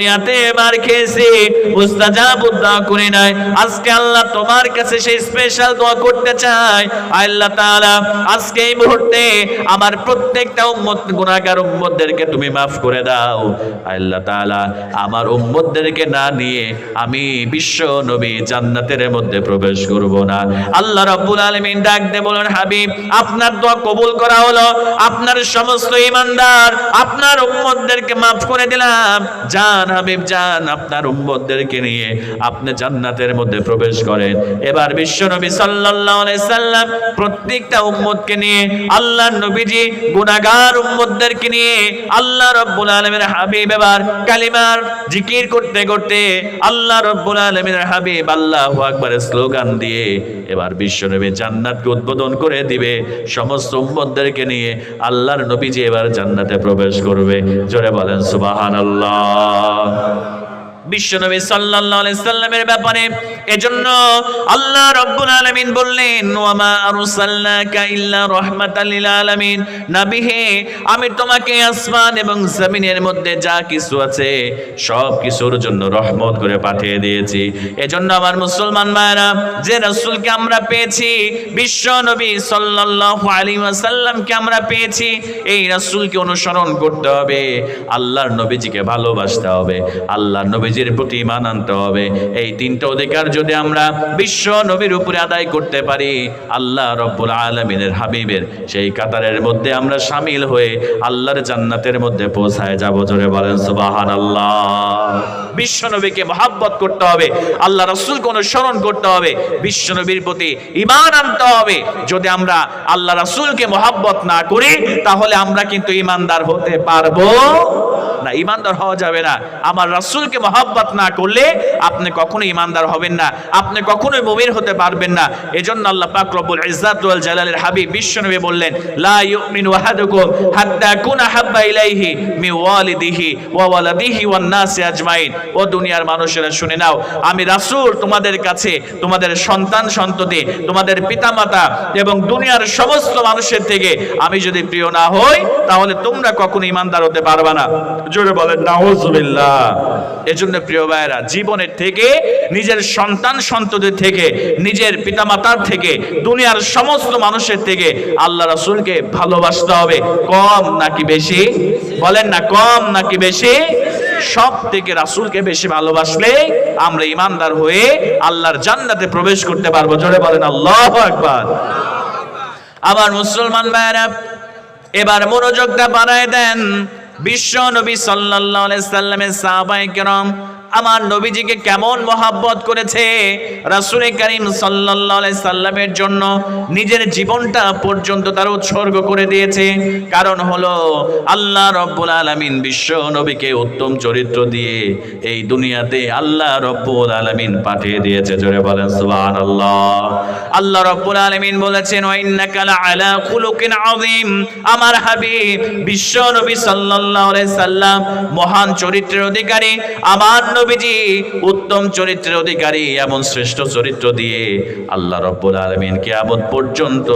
দুনিয়াতে মার খেয়েছি। মুস্তাজাব দোয়া করি নাই। আজকে আল্লাহ তোমার কাছে সেই স্পেশাল দোয়া করতে চাই আল্লাহ তাআলা আজকে এই মুহূর্তে আমার প্রত্যেকটা উম্মত, গুনাহগার উম্মতদেরকে তুমি মাফ করে দাও। আল্লাহ তাআলা আমার উম্মতদেরকে না নিয়ে আমি বিশ্ব নবী জান্নাতের মধ্যে প্রবেশ করব না। আল্লাহ রাব্বুল আলামিন ডাক দে বলেন, হাবিব, আপনার দোয়া কবুল করা হলো। আপনার সমস্ত ইমানদার আপনার উম্মতদেরকে মাফ করে দিলাম। জান হাবিব জান, আপনার উম্মতদেরকে নিয়ে আপনি জান্নাতের মধ্যে প্রবেশ করেন। এবার বিশ্ব নবী সাল্লাল্লাহু আলাইহি সাল্লাম প্রত্যেকটা উম্মতকে নিয়ে, আল্লাহর নবীজি গুনাহগার উম্মতদেরকে নিয়ে আল্লাহ আলামিনের হাবিব এবার কালিমার জিকির করতে করতে আল্লাহ রাব্বুল আলামিনের হাবিব আল্লাহু স্লোগান দিয়ে এবার বিশ্ব নবী জান্নাতকে উদ্বোধন করে দিবে। সমস্ত উম্মতদেরকে নিয়ে আল্লাহর নবীজি এবার জান্নাতে প্রবেশ করবে। জোরে বলেন সুবহানাল্লাহ বিশ্বনবী সাল্লাল্লাহু আলাইহি সাল্লামের ব্যাপারে। এজন্য আল্লাহ রাব্বুল আলামিন বললেন, ওয়ামা আরসালনাকা ইল্লা রাহমাতাল লিল আলামিন। আমি তোমাকে আসমান এবং জমিনের মধ্যে যা কিছু আছে সব কিছুর জন্য রহমত করে পাঠিয়ে দিয়েছি। এজন্য আমার মুসলমান ভাইরা যে রাসূলকে আমরা পেয়েছি, বিশ্ব নবী সাল্লাল্লাহু আলাইহি ওয়াসাল্লামকে আমরা পেয়েছি, এই রাসূলকে অনুসরণ করতে হবে। আল্লাহর নবীজিকে ভালোবাসতে হবে। আল্লাহর নবীজির প্রতি ইমান আনতে হবে। এই তিনটা অধিকার যদি আমরা বিশ্ব নবীর উপরে আদায় করতে পারি, আল্লাহ রব্বুল আলমিনের হাবিবের সেই কাতারের মধ্যে আমরা সামিল হয়ে আল্লাহর জান্নাতের মধ্যে পৌঁছায় যাব। জোরে বলেন সুবাহান আল্লাহ বিশ্ব নবীকে মহাব্বত করতে হবে, আল্লাহ রসুলকে অনুসরণ করতে হবে, বিশ্ব নবীর প্রতি ইমান আনতে হবে। যদি আমরা আল্লাহ রসুলকে মহাব্বত না করি, তাহলে আমরা কিন্তু ইমানদার হতে পারব না, ইমানদার হওয়া যাবে না। আমার রাসূলকে মহাব্বত না করলে আপনি কখনো ইমানদার হবেন না। আপনি কখনোই মুমিন হতে পারবেন না। এজন্য আল্লাহ পাক রব্বুল ইজ্জাত ওয়াল জালালের হাবিব বিশ্বনবী বললেন, লা ইউমিনু আহাদুকুম হাত্তা কুনা হাব্বা ইলাইহি মি ওয়ালিদিহি ওয়া ওয়ালাদিহি ওয়ান নাসি আজমাইন। ও দুনিয়ার মানুষেরা শুনে নাও, আমি রাসূল তোমাদের কাছে, তোমাদের সন্তান সন্ততি, তোমাদের পিতামাতা এবং দুনিয়ার সমস্ত মানুষের থেকে আমি যদি প্রিয় না হই, তাহলে তোমরা কখনো ইমানদার হতে পারবে না। জোরে বলেন নাউজুবিল্লাহ এজন্য প্রিয় ভাইয়েরা, জীবনের থেকে, নিজের সন্তান সন্ততির থেকে, নিজের পিতামাতার থেকে, দুনিয়ার সমস্ত মানুষের থেকে আল্লাহ রাসূলকে ভালোবাসতে হবে। কম নাকি বেশি? বলেন না, কম নাকি বেশি? সব থেকে রাসূলকে বেশি ভালোবাসলে আমরা ইমানদার হয়ে আল্লাহর জান্নাতে প্রবেশ করতে পারব। জোরে বলেন, আল্লাহু আকবার। আমার মুসলমান ভাইয়েরা, এবার মনোযোগটা বাড়ায় দেন। বিশ্ব নবী সাল্লাহ সাল্লামের সাহাবায়ে কেরাম আমার নবীজিকে কেমন মহাব্বত করেছে? রাসূল করিম আলাইহি সাল্লামের জন্য নিজের জীবনটা পর্যন্ত তার উৎসর্গ করে দিয়েছে। কারণ হলো, আল্লাহ রব্বুল আলামিন বিশ্ব নবীকে উত্তম চরিত্র দিয়ে এই দুনিয়াতে আল্লাহ রব্বুল আলামিন পাঠিয়ে দিয়েছে। জোরে বলেন, সুবহানাল্লাহ। আল্লাহ আল্লাহ রব্বুল আলামিন বলেছেন আমার হাবিব বিশ্ব নবী আলাইহি সাল্লাম মহান চরিত্রের অধিকারী। আমার নবীজি উত্তম চরিত্রের অধিকারী, এমন শ্রেষ্ঠ চরিত্র দিয়ে আল্লাহ রব্বুল আলামিন কিয়ামত পর্যন্ত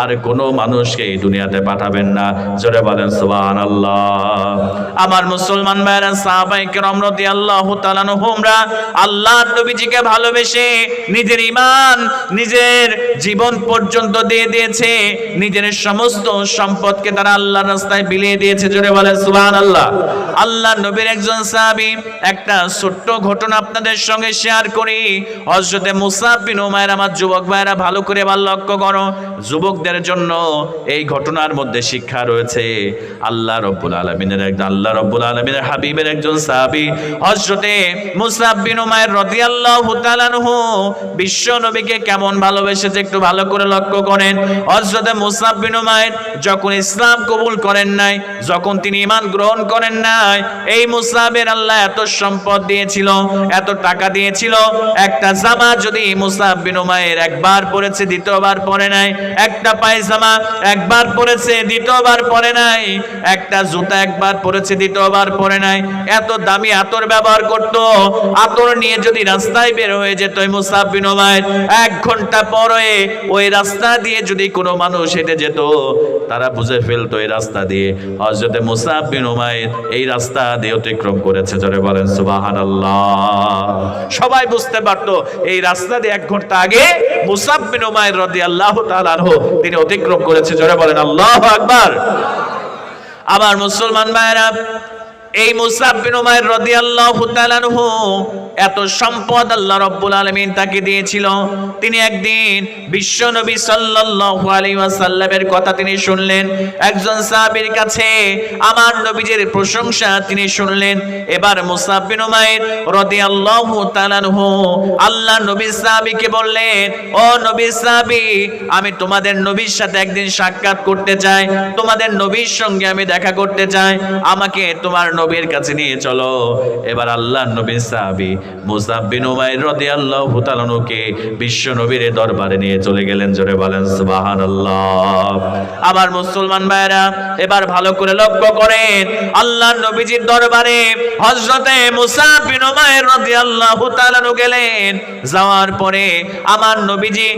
আর কোনো মানুষকে এই দুনিয়াতে পাঠাবেন না। জোরে বলেন, সুবহানাল্লাহ। আমার মুসলমান ভাইরা সাহাবায়ে কেরাম রাদিয়াল্লাহু তাআলা আনহুমরা আল্লাহর নবীজিকে ভালোবেসে নিজের ঈমান, নিজের জীবন পর্যন্ত দিয়ে দিয়েছে। নিজের সমস্ত সম্পদকে তারা আল্লাহর রাস্তায় বিলিয়ে দিয়েছে। জোরে বলে সুবহানাল্লাহ। আল্লাহ নবীর একজন সাহাবী একটা ছোট্ট ঘটনা আপনাদের সঙ্গে শেয়ার করি। হযরতে মুসাব বিন উমাইর, আমার যুবক ভাইরা ভালো করে এবার লক্ষ্য করো। যুবকদের জন্য এই ঘটনার মধ্যে শিক্ষা রয়েছে। আল্লাহ রব্বুল আলামিনের একজন, আল্লাহ রব্বুল আলামিনের হাবিবের একজন সাহাবী, হযরতে মুসাব বিন উমাইর রাদিয়াল্লাহু তাআলা আনহু, বিশ্ব নবীকে কেমন ভালোবেসেছে একটু ভালো করে লক্ষ্য করেন। হযরতে মুসাব বিন উমাইর যখন ইসলাম কবুল করেন নাই, যখন তিনি ইমান গ্রহণ করেন নাই, এই মুসাবের আল্লাহ এত সম্পদ দিয়েছিল, এত টাকা দিয়েছিল। একটা জামা যদি মুসাব বিন উমাইর একবার পরেছে, দ্বিতীয়বার পরে নাই। একটা পায়জামা একবার পরেছে, দ্বিতীয়বার পরে নাই। এক একটা জুতা একবার পরেছে, দ্বিতীয়বার পরে নাই। এত দামি আতর ব্যবহার করত। আতর নিয়ে যদি রাস্তায় বের হয়ে যেত ওই মুসাব বিন উমাইর, এক ঘণ্টা পরে ওই রাস্তা দিয়ে যদি কোনো মানুষ হেঁটে যেত, তারা বুঝে ফেলতো এই রাস্তা দিয়ে। হজরতে মুসাব বিন এই রাস্তা দিয়ে অতিক্রম করেছে। জোরে বলেন সবাই বুঝতে পারতো, এই রাস্তা দিয়ে এক ঘণ্টা আগে মুসাব বিন উমাইর রাদিয়াল্লাহু তাআলা আনহু তিনি অতিক্রম করেছে। জোরে বলেন, আল্লাহ আকবার। আবার মুসলমান ভাইরা এই তাআলা আনহু এত সম্পদ আল্লাহ রাব্বুল আলমিন তাকে দিয়েছিল। তিনি একদিন বিশ্ব নবী ওয়াসাল্লামের কথা তিনি শুনলেন। একজন সাহাবীর কাছে আমার নবীজের প্রশংসা তিনি শুনলেন। এবার মুসাব বিন উমাইর রাদিয়াল্লাহু আল্লাহ নবী সাহাবীকে বললেন, ও নবী সাহাবী, আমি তোমাদের নবীর সাথে একদিন সাক্ষাৎ করতে চাই। তোমাদের নবীর সঙ্গে আমি দেখা করতে চাই। আমাকে তোমার নবীর কাছে নিয়ে চলো। এবার আল্লাহ নবী সাহাবী যাওয়ার পরে আমার নবীজি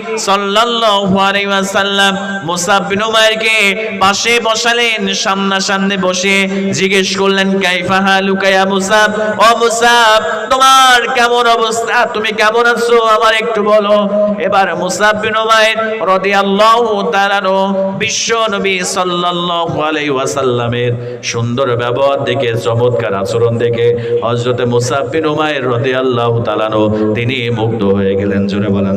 পাশে বসালেন, সামনাসামনি বসে জিজ্ঞেস করলেন কাইফা হালুকা মুসাব? ও মুসাব, তোমার কেমন অবস্থা? তুমি কেমন আছো? আমার একটু বলো। এবার তাআলা বিশ্ব নবী সুন্দর ব্যবহার দেখে, চমৎকার আচরণ দেখে তাআলা তিনি মুগ্ধ হয়ে গেলেন। বলেন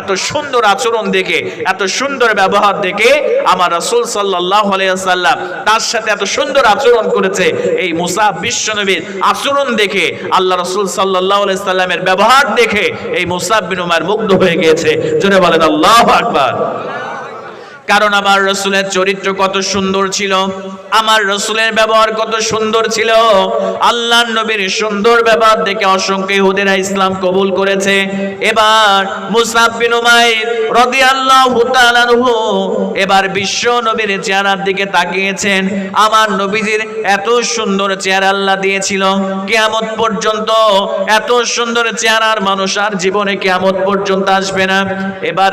এত সুন্দর আচরণ দেখে, এত সুন্দর ব্যবহার দেখে আমার রাসূল সাল্লাল্লাহু তার সাথে এত সুন্দর আচরণ করেছে। এই মুসাব বিশ্ব নবীর আচরণ দেখে আল্লাহ রসুল সাল্লাহ সাল্লামের ব্যবহার দেখে এই মুসাব উমার মুগ্ধ হয়ে গিয়েছে। জোরে বলেন, আল্লাহ আকবার। কারণ আমার রসুলের চরিত্র কত সুন্দর ছিল, আমার রসুলের ব্যবহার কত সুন্দর ছিল আল্লাহ নবীর সুন্দর ব্যবহার দেখে অসংখ্য ইহুদেরা ইসলাম কবুল করেছে। এবার উমাইর রাদিয়াল্লাহু তাআলা এবার বিশ্ব নবীর চেহারার দিকে তাকিয়েছেন। আমার নবীজির এত সুন্দর চেহারা আল্লাহ দিয়েছিল। কেয়ামত পর্যন্ত এত সুন্দর চেহারার মানুষ আর জীবনে কেয়ামত পর্যন্ত আসবে না। এবার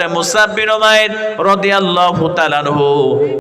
উমাইর রাদিয়াল্লাহু তাআলা আনহু